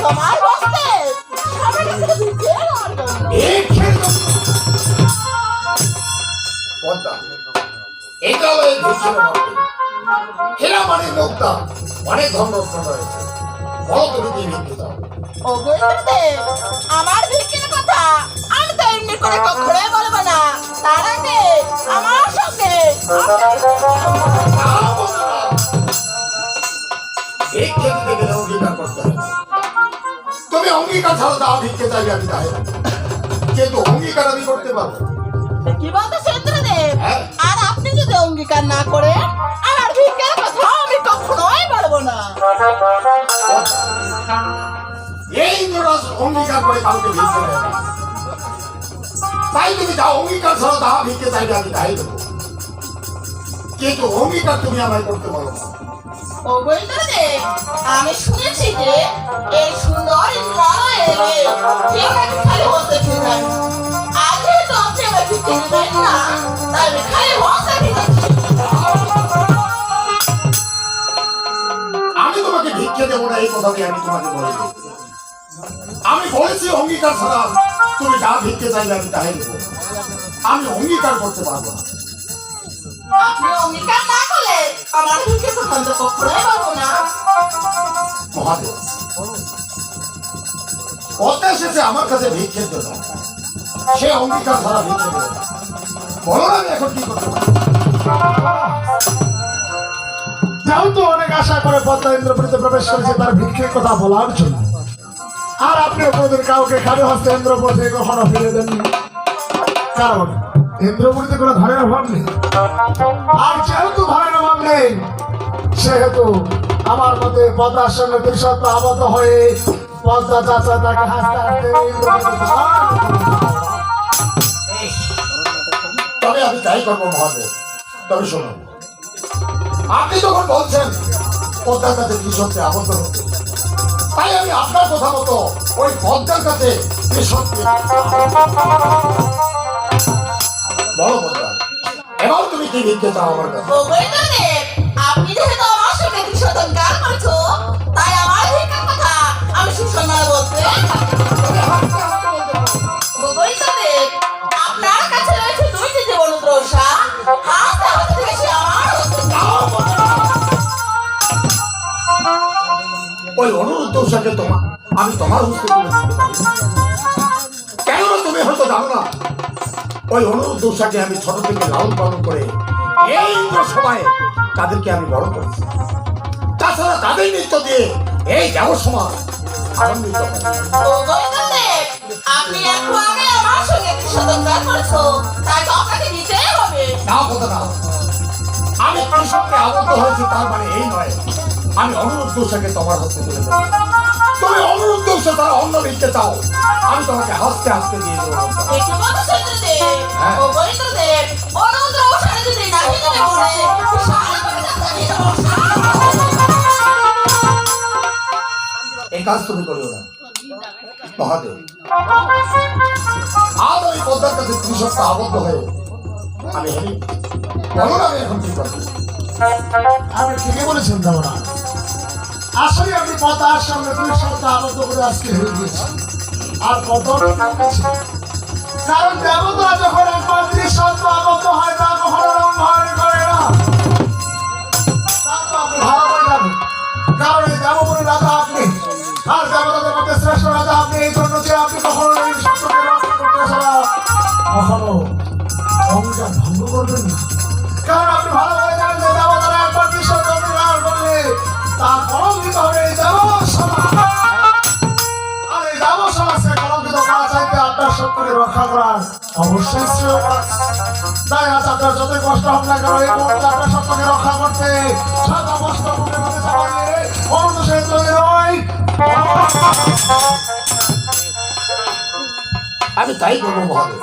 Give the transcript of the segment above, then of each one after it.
তোমার বসতে সবাই কাছে ভিক্ষে নেওয়ার জন্য। জন্য। পদ্মা, এটা হলো এই ভিক্ষের মধ্যে। হীরা মানে মুক্তা অনেক ধর্মরত্ন রয়েছে। বলো তুমি কি ভিক্ষে দাও আমার ভিক্ষের কথা। আমি তো এমনি করে কখনোই বলব না। তার আগে আমার সঙ্গে। তুমি অঙ্গীকার ছাড়া দাও ভিক্ষে চাইবে আমি তাই। কিন্তু অঙ্গীকার আমি করতে পারব। কি বলতো চন্দ্রদেব হ্যাঁ। আর আপনি যদি অঙ্গীকার না করে আমার ভিক্ষের কথা আমি কখনোই বলব না। এই ইন্দ্ররাজ অঙ্গীকার করে কাউকে ভিক্ষে তাই তুমি যাও অঙ্গীকার ছাড়া দাও ভিক্ষে চাইবে আমি তাই দেবো। কিন্তু অঙ্গীকার তুমি আমায় করতে পারো না ও আমি শুনেছি যে এই সুন্দর ইন্দ্রালয়ে কেউ নাকি খালি বসে ফিরবেন আজ যেহেতু আপনি আমার ভিক্ষে দেবেন না তাই আমি খালি বসে আমি তোমাকে ভিক্ষে দেবো না এই কথাটি আমি তোমাকে বলে দিই। আমি বলেছি অঙ্গীকার ছাড়া তুমি যা ভিক্ষে চাইবে আমি তাই দেবো। আমি অঙ্গীকার করতে পারব না। আমার কাছে ভিক্ষের জন্য সে অঙ্গীকার ভিক্ষে দেবে বলো এখন কি করতে যেহেতু অনেক আশা করে পদ্মা ইন্দ্রপুরীতে প্রবেশ করেছে তার ভিক্ষের কথা বলার জন্য আর আপনি কাউকে খালি হস্তে ইন্দ্রপুর থেকে কখনো ফিরে দেননি কারণ ইন্দ্রপুরীতে কোনো ধনের অভাব নেই। আর যেহেতু ধনের অভাব নেই, সেহেতু আমার মতে পদ্মার সঙ্গে দৃশ্যত্ব আবদ্ধ হয়ে পদ্মা চাচা তাকে। তবে আমি তাই করব মহাদেব। তবে শুনুন আপনি যখন বলছেন পদ্মার কাছে কৃষককে আবদ্ধ হতে, তাই আমি আপনার কথা মতো ওই পদ্মার কাছে কৃষককে বলো পদ্মা এবার তুমি কি লিখতে চাও আমার কাছে ও আপনি যেহেতু আমার সঙ্গে দুশোজন গান করছ তাই আমার ভিক্ষের কথা আমি সুসম্মানে বলতে তবে হাসতে হাসতে বলতে ও গুরুদেব আপনার কাছে রয়েছে দুইটি জীবন দ্রোষা হাসতে হাসতে বেশি আমার হচ্ছে না। যাও পদ্মা। ওই অনুরোধ দোষাকে তোমার আমি তোমার হস্তে কেননা তুমি হয়তো জানো না ওই অনুরোধ দোষাকে আমি ছোট থেকে লালন পালন করে এই সময়ে তাদেরকে আমি বড় করেছি। তাছাড়া তাদের নৃত্য দিয়ে এই দেব সমাজ আনন্দিত। ও গুরুদেব আপনি একটু আগে আমার সঙ্গে দুশোজন গান তাই আপনাকে নিতেই হবে। না কথা না আমি কৃষককে আবদ্ধ হয়েছি তার মানে এই নয়। আমি অনুরোধ দোষাকে তোমার হস্তে তুলে দেবো। তুমি অনুরোধ দোষে তারা অন্য নিতে চাও। আমি তোমাকে হাসতে হাসতে দিয়ে দেবো। হ্যাঁ। এই কাজ তুমি করিও না। মহাদেব। আজ ওই পদ্মার কাছে কৃষকটা আবদ্ধ হয়ে আমি বলো না আমি এখন কি করব। আপনি ঠিকই বলেছেন দেবরা আসলে আপনি পতার সঙ্গে দুই সপ্তাহ আবদ্ধ করে আজকে হয়ে গিয়েছেন আর কত কারণ দেবতা যখন একবার দুই সপ্তাহ হয়, তা কখনো লঙ্ঘন করে না। ভালো কারণ আপনি, আর শ্রেষ্ঠ আপনি, এই জন্য যে না। কারণ আপনি ভালো করে তা কলঙ্কিত হবে এই দেব সমাজ। আর এই দেব সমাজকে কলঙ্কিত করা চাইতে আপনার সত্যকে রক্ষা করার অবশ্যই শ্রেয় কাজ। তাই আজ আপনার যতই কষ্ট হোক না কেন এই মুহূর্তে আপনার সত্যকে রক্ষা করতে চাপাইয়ে সে তৈরি হয় আমি তাই করব মহাদেব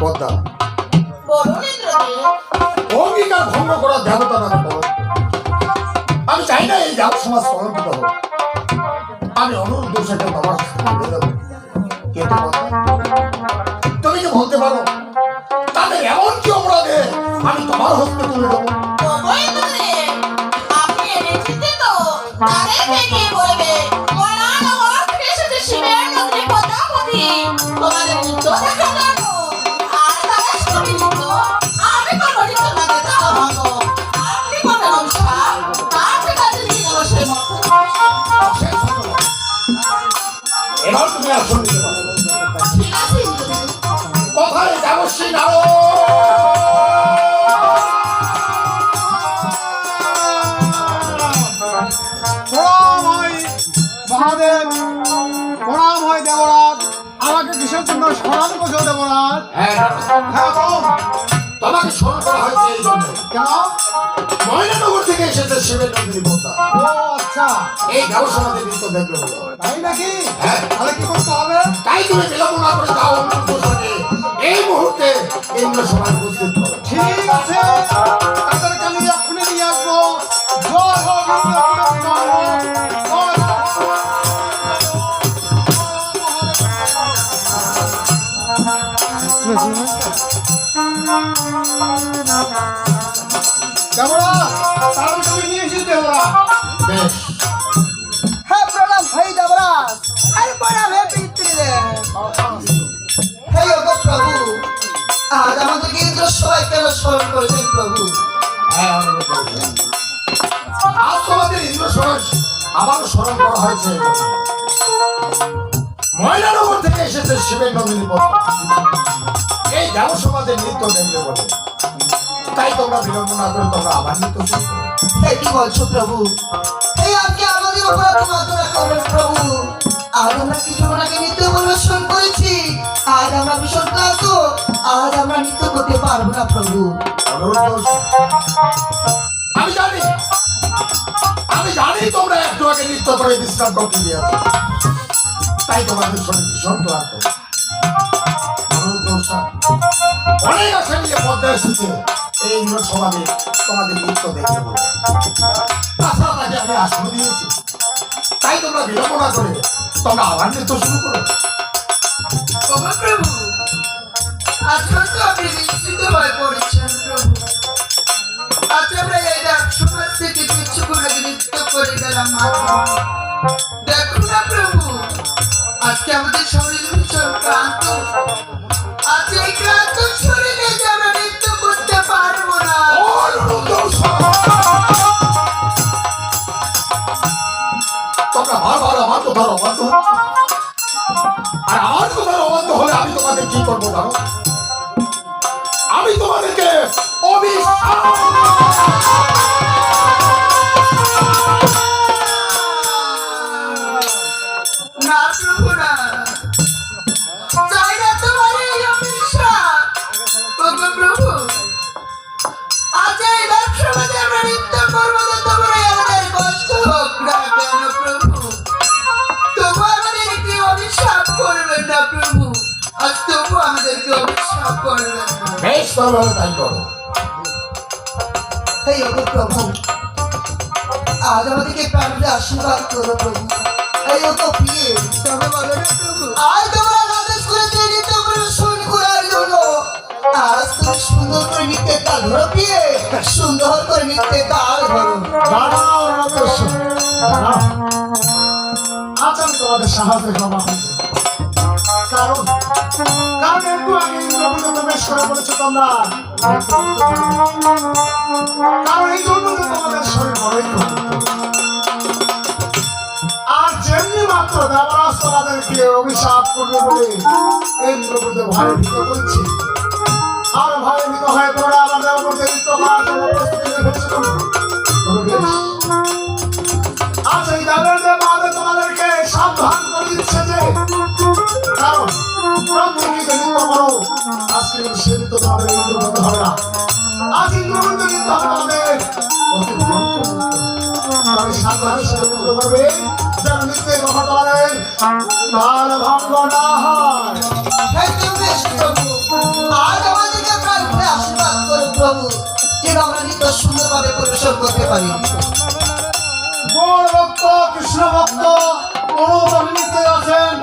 পদ্মা। অঙ্গীকার ভঙ্গ করা দেবতা কলঙ্ক আমি চাই না এই দেব সমাজ কলঙ্কিত হোক আমি অনুরোধ দোষাকে তোমার তুমি কি বলতে পারো? তাদের এমন কি অপরাধে আমি তোমার হস্তে তুলে দেবো? ও কোথায় মহাদেব প্রণাম হয় দেবরাজ আমাকে কিসের জন্য স্মরণ করছ দেবরাজ? হ্যাঁ। হ্যাঁ তোমাকে স্মরণ করা হয়েছে এই জন্য। কেন? ময়নানগর থেকে এসেছে শিবের নন্দিনী ও আচ্ছা এই ব্যবসাতে নৃত্য দেখবে তাই নাকি? হ্যাঁ। তাহলে কি করতে হবে? তাই তুমি বিলম্ব না করে পোশাকে এই মুহূর্তে ইন্দ্র সভায় উপস্থিত ঠিক আছে। তাদেরকে আমি এক্ষুনি নিয়ে আসব। জয় হোক তাদেরকে আমি নিয়ে এসেছি বেশ হ্যাঁ প্রণাম ভাই দেবরাজ। আর প্রণাম, হে পিতৃদেব। হে করা হয়েছে। ময়নানগর থেকে এসেছে শিবের নন্দিনী এই দেবসমাজের নৃত্য দেখবে বলে তাই তোমরা বিলম্ব না করে তোমরা আবার নৃত্য কি বলছো, প্রভু? এই আজকে আমাদের মাত্রা করবেন প্রভু। আজ আমরা কিছু ওনাকে নৃত্য পরিবেশন করেছি। আজ আমরা ভীষণ ক্লান্ত। আজ আমরা নৃত্য করতে পারব না, প্রভু। আমি জানি। আমি জানি তোমরা করে বিশ্রাম করতে তাই তোমাদের শরীর ভীষণ ক্লান্ত। অনেক নিয়ে পদ্মা এসেছে। এই ইন্দ্র সমাজে তোমাদের নৃত্য দেখতে বলে তাছাড়া আমি আসন দিয়েছি, তাই তোমরা বিলম্ব না করে তোমরা আবার নৃত্য শুরু করো। প্রভু আমরা এই নৃত্য করে গেলাম না প্রভু, আজকে আমাদের শরীর ভীষণ ক্লান্ত আজ তবু আমাদেরকে অভিশাপ করবেন বেশ তবে তাই করো হে ওগো প্রভু আজ আমাদেরকে প্রাণে আশীর্বাদ করো প্রভু। এই ওগো প্রিয়ে তবে বলো না প্রভু। আজ তোমরা আদেশ করেছে নৃত্য পরিবেশন করার জন্য। আজ তুমি সুন্দর করে নৃত্যের তাল ধরো সুন্দর করে নৃত্যের তাল ধরো। দাঁড়াও আজ আমি তোমাদের সাহায্য জমা হয়েছে কারণ এই আর যেমনি মাত্র দেবরাজ অভিশাপ করবে বলে ইন্দ্রপুরে ভয় ভীত করেছে আর ভয় ভীত হয়ে তোমরা আমাদের প্রস্তুতি করো। আজকে সে নৃত্য তোমাদের ইন্দ্রবৃন্দ হবে না। আজ হবে করবে ভঙ্গ না হয়। আমাদেরকে প্রাণ আশীর্বাদ করো প্রভু যেন আমরা নৃত্য সুন্দরভাবে পরিবেশন করতে পারি। গৌর ভক্ত কৃষ্ণ ভক্ত আছেন।